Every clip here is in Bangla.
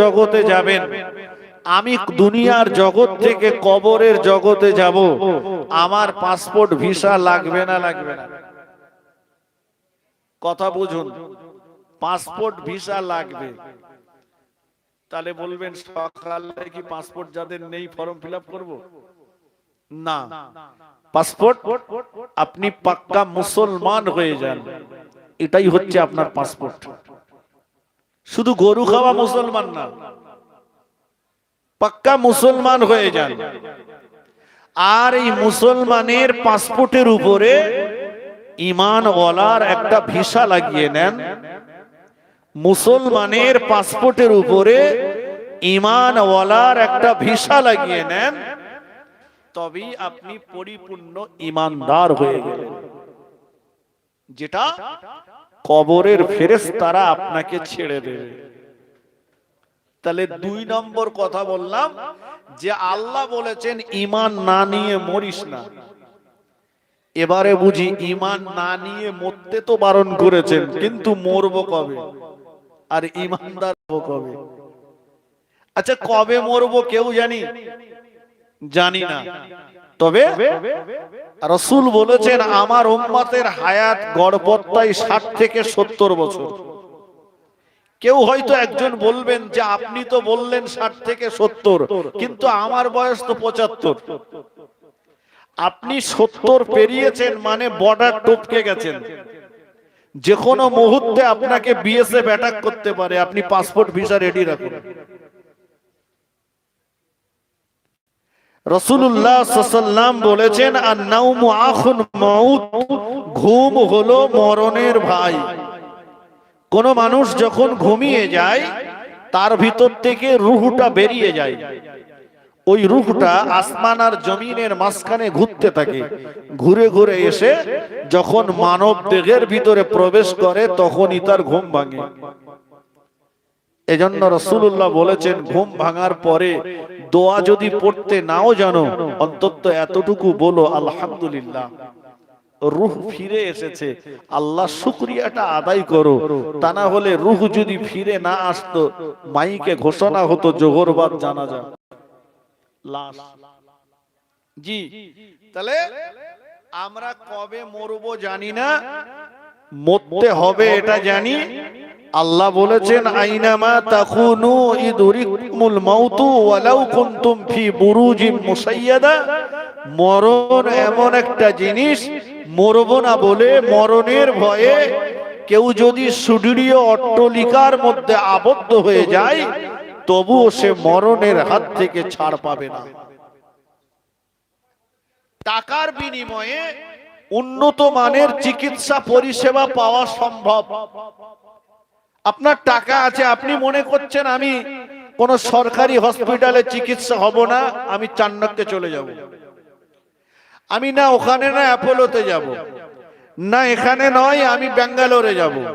জগতে যাবেন। আমি দুনিয়ার জগৎ থেকে কবরের জগতে যাব। আমার পাসপোর্ট ভিসা লাগবে না লাগবে না। কথা বুঝুন, পাসপোর্ট ভিসা লাগবে। তাহলে বলবেন, সকালে কি পাসপোর্ট যাদের নেই ফর্ম ফিল আপ করব? না। পাসপোর্ট, আপনি পাক্কা মুসলমান হয়ে যান। এটাই হচ্ছে আপনার পাসপোর্ট। শুধু গরু খাওয়া মুসলমান না। পাক্কা মুসলমান হয়ে যান। আর এই মুসলমানের পাসপোর্টের উপরে ইমান ওয়ালার একটা ভিসা লাগিয়ে নেন। মুসলমানের পাসপোর্টের উপরে ইমান ওয়ালার একটা ভিসা লাগিয়ে নেন। তবেই আপনি পরিপূর্ণ ইমানদার হয়ে গেলেন। যেটা কবরের ফেরেস তারা আপনাকে ছেড়ে দেবে। তাহলে দুই নম্বর কথা বললাম যে আল্লাহ বলেছেন, ইমান না নিয়ে মরিস না। এবারে বুঝি ইমান না নিয়ে মরতে তো বারণ করেছেন, কিন্তু মরবো কবে? আর ইমানদার কবে? আচ্ছা কবে মরবো কেউ জানি? জানি না। তবে রসুল বলেছেন আমার উম্মতের হায়াত গড়পত্তায় ষাট থেকে সত্তর বছর। কেউ হয়তো একজন বলবেন যে আপনি তো বললেন ষাট থেকে সত্তর কিন্তু আমার বয়স তো পঁচাত্তর। আপনি সত্তর পেরিয়েছেন মানে বর্ডার টপকে গেছেন। যে কোনো মুহূর্তে আপনাকে বিএসএফ অ্যাটাক করতে পারে। আপনি পাসপোর্ট ভিসা রেডি রাখুন। রসুল্লাহ সাল্লাম বলেছেন আর নাউমু আখুন মাউত ঘুম হলো মরণের ভাই। কোন মানুষ যখন ঘুমিয়ে যায়, তার ভিতর থেকে রুহুটা বেরিয়ে যায়। ওই রুহটা আসমান আর জমিনের মাঝখানে ঘুরতে থাকে। ঘুরে ঘুরে এসে যখন মানব দেহের ভিতরে প্রবেশ করে, তখনই তার ঘুম ভাঙে। এজন্য রসুল্লাহ বলেছেন ঘুম ভাঙার পরে দোয়া যদি পড়তে নাও জানো অন্তত এতটুকু বলো আলহামদুলিল্লাহ। রুহ ফিরে এসেছে আল্লাহ শুক্রিয়াটা আদায় করো। তা না হলে রুহ যদি ফিরে না আসতো মাইকে ঘোষণা হতো জোহরবাদ জানা যা লাশ। জি তাহলে আমরা কবে মরবো জানি না মরতে হবে এটা জানি আল্লাহ বলেছেন, আইনামা তাকুনু ইদুরিকুমুল মাউতু ওয়ালাউ কুনতুম ফি বুরুজিম মুসাইয়াদা। মরণ এমন একটা জিনিস, মরব না বলে মরণের ভয়ে কেউ যদি সুদৃঢ় অট্টলিকার মধ্যে আবদ্ধ হয়ে যায়, তবুও সে মরণের হাত থেকে ছাড় পাবে না। টাকার বিনিময়ে উন্নত মানের চিকিৎসা পরিষেবা পাওয়া সম্ভব। আপনার টাকা আছে, আপনি মনে করছেন আমি কোন সরকারি হসপিটালে চিকিৎসা হব না, আমি চান্নাকতে চলে যাব। আমি না ওখানে, না অ্যাপোলোতে যাব। না এখানে নয়, আমি ব্যাঙ্গালোরে যাব।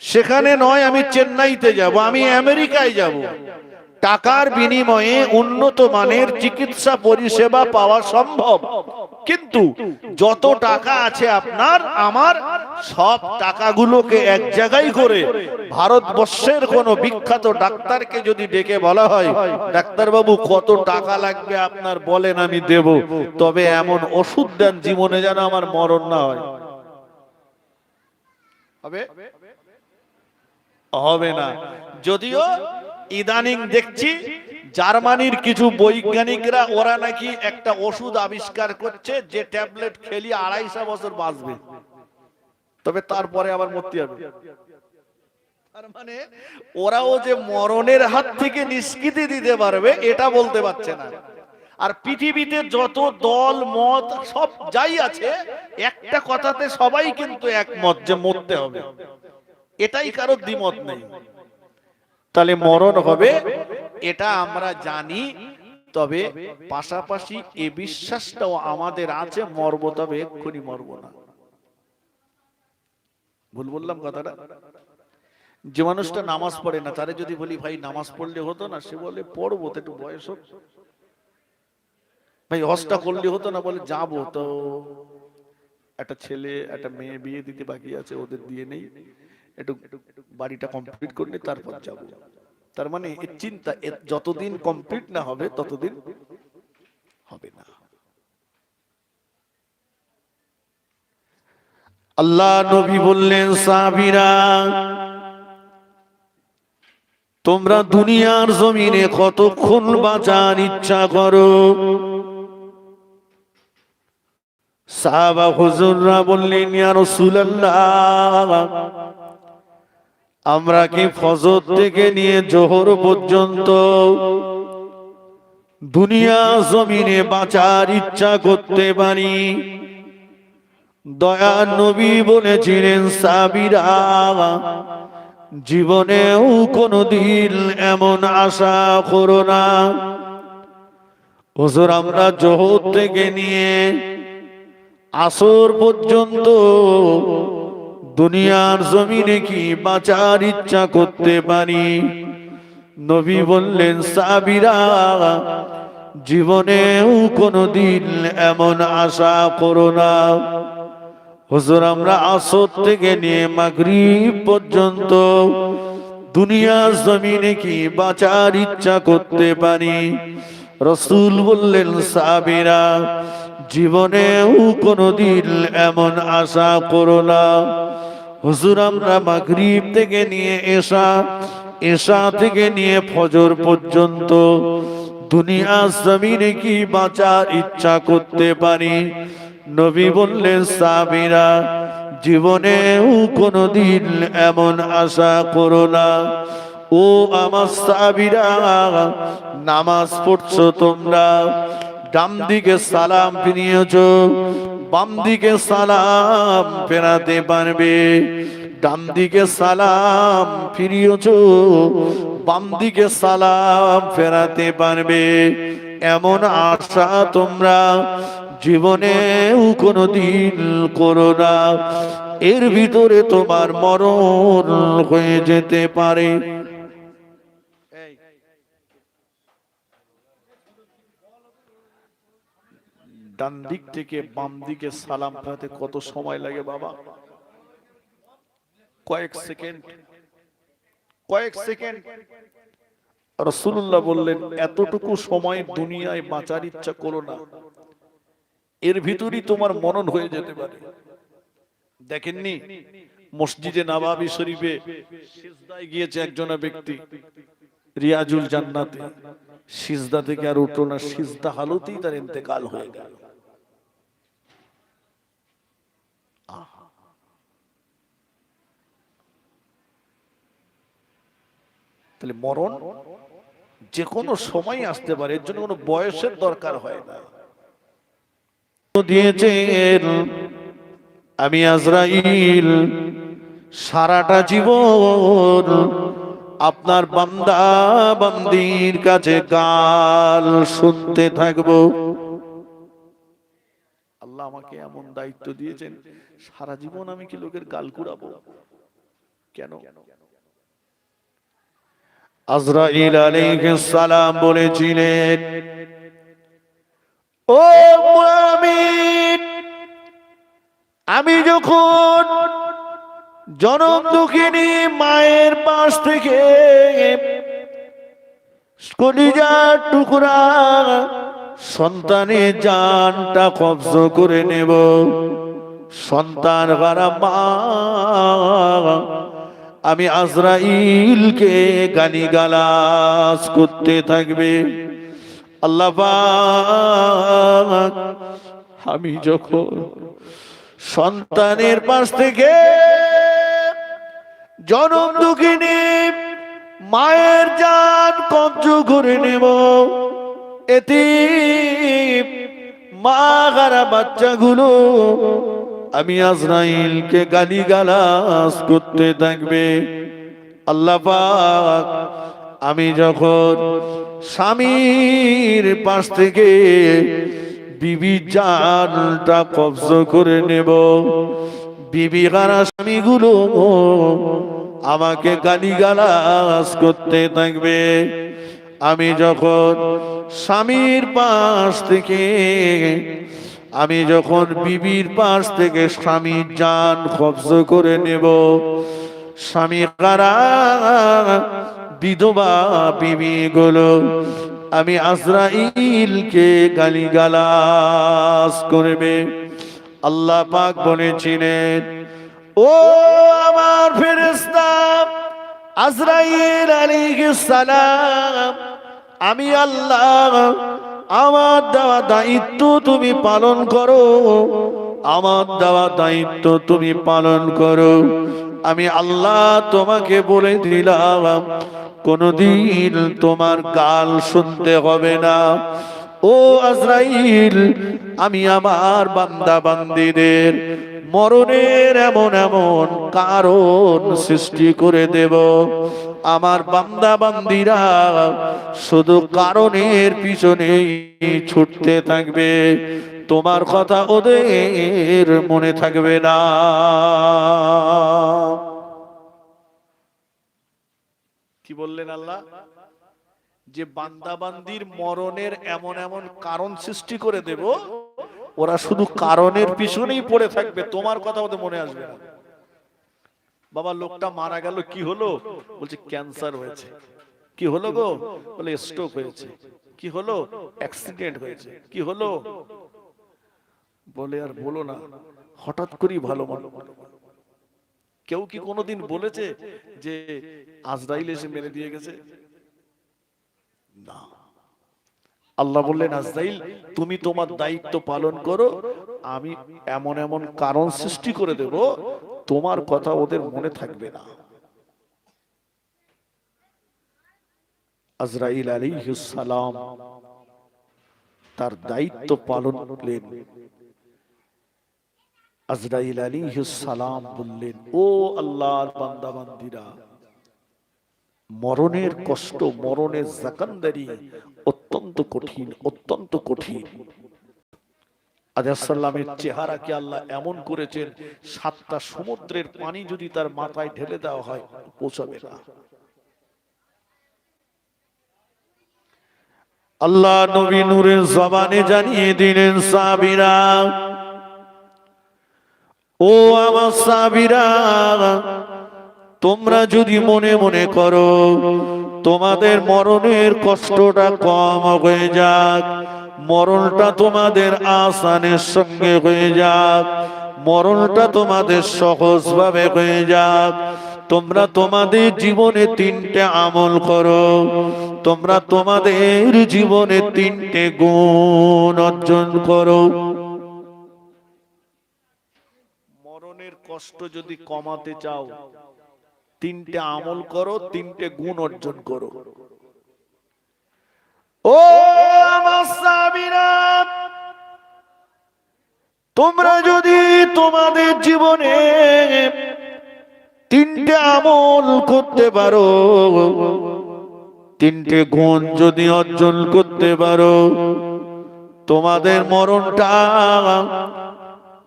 সেখানে নয়, আমি চেন্নাইতে যাব। আমি আমেরিকায় যাব। টাকার বিনিময়ে উন্নত মানের চিকিৎসা পরিষেবা পাওয়া সম্ভব। কিন্তু যত টাকা আছে আপনার, আমার সব টাকাগুলোকে এক জায়গায় করে ভারতবর্ষের কোন বিখ্যাত ডাক্তারকে যদি ডেকে বলা হয় ডাক্তারবাবু কত টাকা লাগবে আপনার বলেন আমি দেব। তবে এমন ওষুধ দেন জীবনে যেন আমার মরণ না হয়। হবে? হবে না। যদিও ইদানিং দেখছি জার্মানির কিছু বৈজ্ঞানিকরা ওরা নাকি একটা ওষুধ আবিষ্কার করছে যে ট্যাবলেট খেলি আড়াইশো বছর বাঁচবে। তবে তারপরে আবার মরতে হবে। তার মানে ওরাও যে মরণের হাত থেকে নিষ্কৃতি দিতে পারবে এটা বলতে পারছে না। আর পৃথিবীতে যত দল মত সব যাই আছে একটা কথাতে সবাই কিন্তু একমত যে মরতে হবে। এটাই কারও দ্বিমত নেই। তাহলে মরণ হবে এটা আমরা জানি তবে পাশাপাশি এ বিশ্বাসটাও আমাদের আছে মরব তবে এক্ষুনি মরব না। ভুল বললাম কথাটা? যে মানুষটা নামাজ পড়ে না, তারে যদি বলি, ভাই, নামাজ পড়লে হতো না? সে বলে, পড়ব, তো একটু বয়স হোক। ভাই, হজটা করলে হতো না? বলে, যাব তো। একটা ছেলে, একটা মেয়ে বিয়ে দিতে বাকি আছে, ওদের দিয়ে নেই। একটু বাড়িটা কমপ্লিট করলে তারপর যাব। তার মানে চিন্তা যতদিন কমপ্লিট না হবে, ততদিন হবে না আল্লাহ নবী বললেন সাবিরা তোমরা দুনিয়ার জমিনে কতক্ষণ বাঁচার ইচ্ছা করো? আমরা কি ফজর থেকে নিয়ে জোহর পর্যন্ত দুনিয়া জমিনে বাঁচার ইচ্ছা করতে পারি? দয়া নবী বলেছিলেন, সাবিরা, জীবনেও কোনো দিন এমন আশা করো না। হুজুর, আমরা জোহর থেকে নিয়ে আসর পর্যন্ত দুনিয়ার জমিনে কি বাঁচার ইচ্ছা করতে পারি? নবী বললেন, সাবিরা, জীবনেও কোনো দিন এমন আশা করো না। হুজুর, আমরা আসর থেকে নিয়ে মাগরিব পর্যন্ত দুনিয়ার জমিনে কি বাঁচার ইচ্ছা করতে পারি? রসুল বললেন সাবিরা জীবনেও কোনোদিন এমন আশা করো না। হুজুর, আমরা মাগরিব থেকে নিয়ে এসা এসা থেকে নিয়ে ফজর পর্যন্ত দুনিয়া জমিনে কি বাঁচার ইচ্ছা করতে পারি? নবী বললেন সাবিরা জীবনেও কোনোদিন এমন আশা করো না। ও আমার সাবিরা নামাজ পড়ছো তোমরা ডাম দিকে সালাম ফিরিয়েছ বাম দিকে সালাম ফেরাতে পারবে ডান দিকে সালাম ফিরিয়েছ বাম দিকে সালাম ফেরাতে পারবে। এমন আশা তোমরা জীবনেও কোনো দিন করো না। এর ভিতরে তোমার মরণ হয়ে যেতে পারে। ডান দিক থেকে বাম দিকে সালাম ফেরাতে কত সময় লাগে বাবা? কয়েক সেকেন্ড। কয়েক সেকেন্ড। রসুল্লাহ বললেন, এতটুকু সময় দুনিয়ায় বাঁচার ইচ্ছা করো না। এর ভিতরই তোমার মনন হয়ে যেতে পারে। দেখেননি? মসজিদে নাবাবি শরীফে সিজদায় গিয়েছে একজনা ব্যক্তি। রিয়াজুল জান্নাতে। সিজদা থেকে আর উঠল না সিজদা হালতেই তার ইন্তেকাল হয়ে গেল। তাহলে মরণ যে কোনো সময় আসতে পারে এর জন্য কোনো বয়সের দরকার হয় না। দিয়েছেন। আমি আজরাইল, সারাটা জীবন আপনার বান্দা বান্দির কাছে গাল শুনতে থাকব। আল্লাহ আমাকে এমন দায়িত্ব দিয়েছেন, সারা জীবন আমি কি লোকের গাল কুড়াবো? কেন? আজরাইল আলাইহিস সালাম বলেছিলেন ও আমি যখন জনম দুঃখিনী মায়ের পাশ থেকে কলিজার টুকরা সন্তানের জানটা কবজ করে নেব, সন্তান হারা মা? আমি আজরাইলকে গালি গালাস করতে থাকবে। আল্লাহ আমি যখন সন্তানের পাশ থেকে জনম দুঃখিনী মায়ের জান কবজ করে নেব এতে মা গারা বাচ্চাগুলো আমি আজরাইলকে গালি গালাস করতে থাকবে। আল্লাহ আমি যখন স্বামীর পাশ থেকে বিবি জানটা কবজ করে নেব। বিবি গারা স্বামীগুলো? আমাকে গালি গালাস করতে থাকবে। আমি যখন স্বামীর পাশ থেকে, আমি যখন বিবির পাশ থেকে স্বামীর জান কবজ করে নেব, স্বামী কারা বিধবা বিবিগুলো, আমি আজরাইলকে গালিগালাজ করবে। আল্লাহ পাক বলেছিলেন, ও আমার ফেরেশতা আজরাইল আলাইহিস সালাম, আমি আল্লাহ, আমার দেওয়া দায়িত্ব তুমি পালন করো, আমার দেওয়া দায়িত্ব তুমি পালন করো। আমি আল্লাহ তোমাকে বলে দিলাম, কোনদিন তোমার গাল শুনতে হবে না। ও আজরাইল, আমি আমার বান্দা বান্দিদের মরণের এমন এমন কারণ সৃষ্টি করে দেব। আমার বান্দা বান্দিরা শুধু কারণের পিছনেই ছুটতে থাকবে। তোমার কথা ওদের মনে থাকবে না। কি বললেন আল্লাহ? যে বান্দাবান্দির মরণের এমন এমন কারণ সৃষ্টি করে দেব, ওরা শুধু কারণের পিছনেই পড়ে থাকবে। তোমার কথা ওদের মনে আসবে না। বাবা, লোকটা মারা গেল, কি হলো? বলছে ক্যান্সার হয়েছে। কি হলো গো? বলে স্ট্রোক হয়েছে। কি হলো? অ্যাক্সিডেন্ট হয়েছে। কি হলো? বলে, আর বলো না, হঠাৎ করেই ভালো মনে কেউ কি কোনোদিন বলেছে যে, আজরাইল এসে মেরে দিয়ে গেছে? না। আল্লাহ বললেন, আজরাইল, তুমি তোমার দায়িত্ব পালন করো, আমি এমন এমন কারণ সৃষ্টি করে দেব তোমার কথা ওদের মনে থাকবে না। আজরাইল সালাম তার দায়িত্ব পালন করলেন। আজরাইল আলাইহিস সালাম বললেন, ও আল্লাহর বান্দা বান্দিরা মরণের কষ্ট, মরণের জাকান্দারি অত্যন্ত কঠিন অত্যন্ত কঠিন। আজাসাল্লামের চেহারাকে আল্লাহ এমন করেছেন সাতটা সমুদ্রের পানি যদি তার মাথায় ঢেলে দেওয়া হয় পৌঁছাবে না। আল্লাহ নবী নূরের জবানে জানিয়ে দিলেন সাবিরা ও আমার সাবিরা তোমরা যদি মনে মনে করো তোমাদের মরণের কষ্টটা কম হয়ে যাক। মরণটা তোমাদের আসানের সঙ্গে হয়ে যাক। মরণটা তোমাদের সহজভাবে হয়ে যাক। তোমরা তোমাদের জীবনে তিনটে আমল করো। তোমরা তোমাদের জীবনে তিনটে গুণ অর্জন করো। মরণের কষ্ট যদি কমাতে চাও, তিনটে আমল করো, তিনটে গুণ অর্জন করো। ও আমার সাবিরা, তোমরা যদি তোমাদের জীবনে তিনটে আমল করতে পারো, তিনটে গুণ যদি অর্জন করতে পারো, তোমাদের মরণটা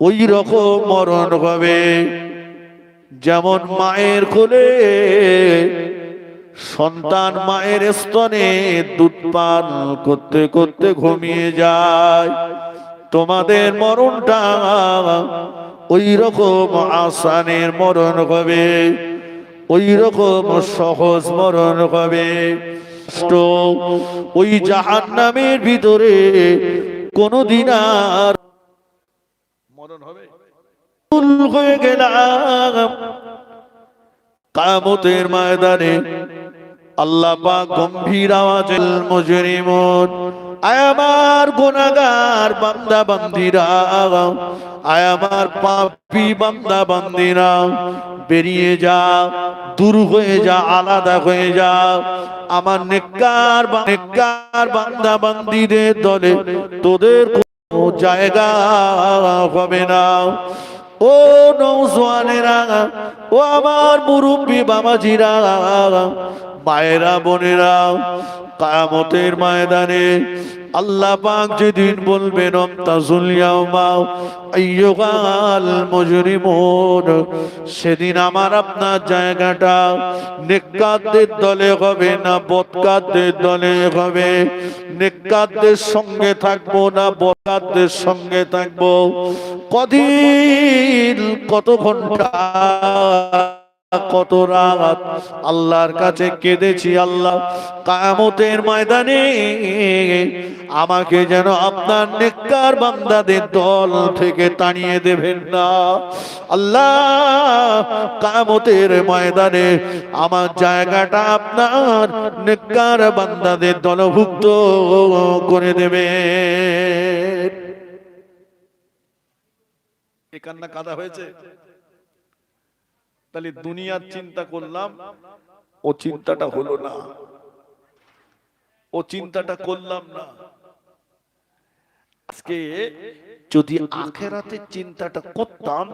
ওই রকম মরণ হবে। যেমন মায়ের কোলে সন্তান মায়ের স্তনে দুধ পান করতে করতে ঘুমিয়ে যায়। তোমাদের মরণটা ওই রকম আসানের মরণ হবে, ওই রকম সহজ মরণ হবে। ওই জাহান নামের ভিতরে কোনদিন আর মরণ হবে। হয়ে গেলাম। কামতের ময়দানে আল্লাহ পাক গম্ভীর আওয়াজের মুজরিমুন। আয় আমার গুনাহগার বান্দা বান্দিরা। আয় আমার পাপী বান্দা বান্দিরা। বেরিয়ে যা, দূর হয়ে যা, আলাদা হয়ে যা। আমার নেককার নেককার বান্দা বান্দিদের দলে তোদের কোনো জায়গা হবে না। ও নৌজওয়ানেরা ও আমার মুরব্বী বাবাজিরা মায়েরা বোনেরা কায়ামতের ময়দানে আল্লাহ পাক যেদিন বলবেন অমতাজুল ইয়াউমা, আইয়ুহাল মুজরিমুন সেদিন আমার আপনার জায়গাটা নেককারদের দলে হবে না বদকারদের দলে হবে। নেককারদের সঙ্গে থাকব না বদকারদের সঙ্গে থাকব। কদিন, কত ঘণ্টা কত রাত আল্লাহর কাছে কেঁদেছি আল্লাহ। কায়ামতের ময়দানে আমাকে যেন আপনার নেককার বান্দাদের দল থেকে তাড়িয়ে দেবেন না। আল্লাহ, কায়ামতের ময়দানে আমার জায়গাটা আপনার নেককার বান্দাদের দলভুক্ত করে দেবে কান্না কাদা হয়েছে? তাহলে দুনিয়ার চিন্তা করলাম ও চিন্তাটা হলো না। ও চিন্তাটা করলাম না। আজকে যদি আখেরাতের চিন্তাটা করতাম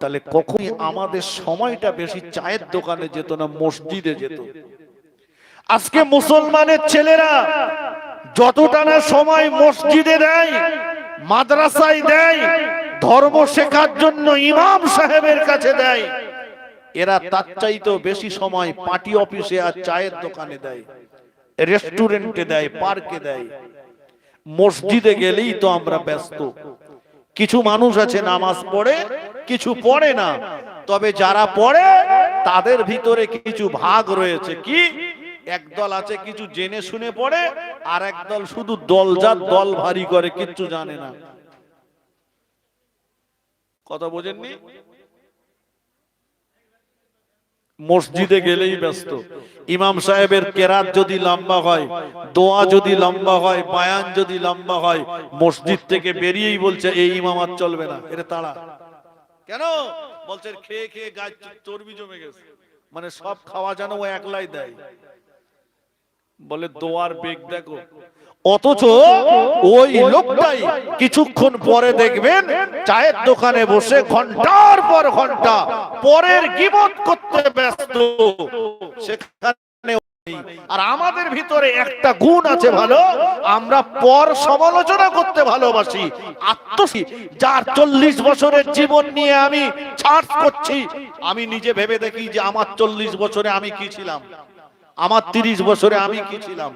তাহলে কখনই আমাদের সময়টা বেশি চায়ের দোকানে যেত না মসজিদে যেত। আজকে মুসলমানের ছেলেরা যতটা না সময় মসজিদে দেয় মাদ্রাসায় দেয় ধর্ম শেখার জন্য ইমাম সাহেবের কাছে দেয়। এরা তার চাইতেও বেশি সময় পার্টি অফিসে আর চায়ের দোকানে দেয়, রেস্টুরেন্টে দেয়, পার্কে দেয়। মসজিদে গেলেই তো আমরা ব্যস্ত। কিছু মানুষ আছে নামাজ পড়ে, কিছু পড়ে না। তবে যারা পড়ে, তাদের ভিতরে কিছু ভাগ রয়েছে। কি? একদল আছে কিছু জেনে শুনে পড়ে, আর একদল শুধু দলজাত দল ভারী করে, কিচ্ছু জানে না। কথা বোঝেননি? মসজিদে গেলেই ব্যস্ত। ইমাম সাহেবের কেরাত যদি লম্বা হয়, দোয়া যদি লম্বা হয়, বায়ান যদি লম্বা হয়, মসজিদ থেকে বেরিয়েই বলছে, এই ইমাম আর চলবে না এটা তাড়া। কেন? বলছে, খেয়ে খেয়ে গাছ চর্বি জমে গেছে। মানে সব খাওয়া যেন ও একলাই দেয়। বলে, দোয়ার বেগ দেখো। অথচ ওই লোকটাই কিছুক্ষণ পরে দেখবেন চায়ের দোকানে বসে ঘণ্টার পর ঘণ্টা পরের গিবত করতে ব্যস্ত। সেখানে আর আমাদের ভিতরে একটা গুণ আছে ভালো, আমরা পর সমালোচনা করতে ভালোবাসি। আত্মসী, যার চল্লিশ বছরের জীবন নিয়ে আমি ছাড় করছি, আমি নিজে ভেবে দেখি যে আমার চল্লিশ বছরে আমি কি ছিলাম? আমার তিরিশ বছরে আমি কি ছিলাম?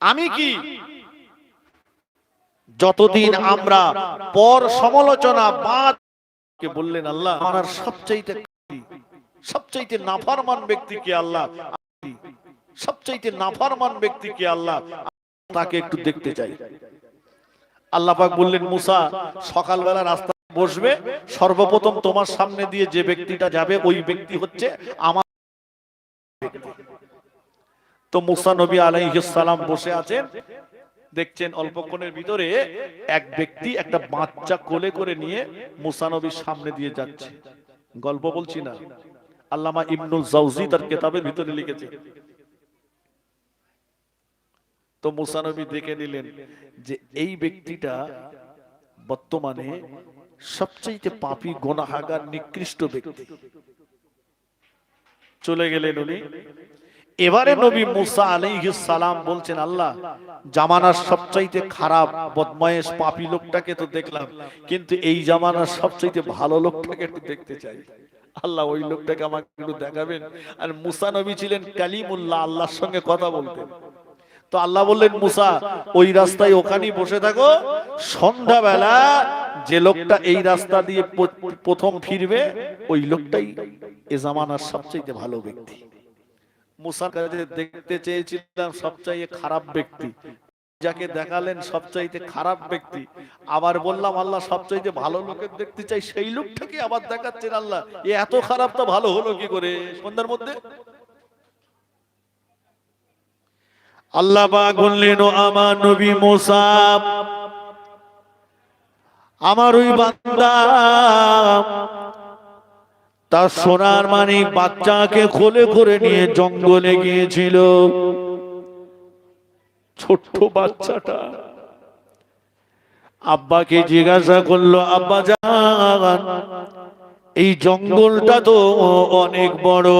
আমি কি? যতদিন আমরা পর সমালোচনা বাদ বললেন আল্লাহ আমার সবচাইতে সবচাইতে নাফারমান ব্যক্তি কে আল্লাহ? সবচাইতে নাফারমান ব্যক্তি কে আল্লাহ? তাকে একটু দেখতে চাই। আল্লাহ পাক বললেন মুসা সকালবেলা রাস্তা বসবে সর্বপ্রথম তোমার সামনে দিয়ে যে ব্যক্তিটা যাবে ওই ব্যক্তি হচ্ছে আমার তো মুসা নবী আলাইসালাম বসে আছেন। দেখছেন অল্পক্ষণের ভিতরে এক ব্যক্তি একটা বাচ্চা কোলে করে নিয়ে মুসা নবীর সামনে দিয়ে যাচ্ছে। গল্প বলছি না। আল্লামা ইবনুল জাউজি তার কেতাবের ভিতরে লিখেছে। তো মুসা নবী দেখে নিলেন যে এই ব্যক্তিটা বর্তমানে সবচেয়ে পাপি, গোনাহাগার, নিকৃষ্ট ব্যক্তি। চলে গেলেন উনি। এবারে নবী মুসা আলাইহিস সালাম বলছেন আল্লাহ জামানার সবচাইতে খারাপ বদমায়েশ পাপী লোকটাকে তো দেখলাম। কিন্তু এই জামানার সবচাইতে ভালো লোকটাকে একটু দেখতে চাই। আল্লাহ ওই লোকটাকে আমাকে একটু দেখাবেন। আর মুসা নবী ছিলেন কালিমুল্লাহ আল্লাহর সঙ্গে কথা বলতেন। তো আল্লাহ বললেন মুসা ওই রাস্তায় ওখানেই বসে থাকো। সন্ধ্যাবেলা যে লোকটা এই রাস্তা দিয়ে প্রথম ফিরবে ওই লোকটাই এ জামানার সবচেয়ে ভালো ব্যক্তি। মুসার কাছে দেখতে চেয়েছিলাম সবচাইতে খারাপ ব্যক্তি। যাকে দেখালেন সবচাইতে খারাপ ব্যক্তি। আবার বললাম, আল্লাহ সবচাইতে ভালো লোকের দেখতে চাই, সেই লোকটাকে আবার দেখাচ্ছেন আল্লাহ। এ এত খারাপ তো ভালো হলো কি করে? সন্ধ্যার মধ্যে আল্লাহ বললেন আমার নবী মোসা, আমার ওই বান্দা তার সোনার মানিক বাচ্চাকে কোলে করে নিয়ে জঙ্গলে গিয়েছিল। ছোট্ট বাচ্চাটা। আব্বাকে জিজ্ঞাসা করল, আব্বা যান এই জঙ্গলটা তো অনেক বড়।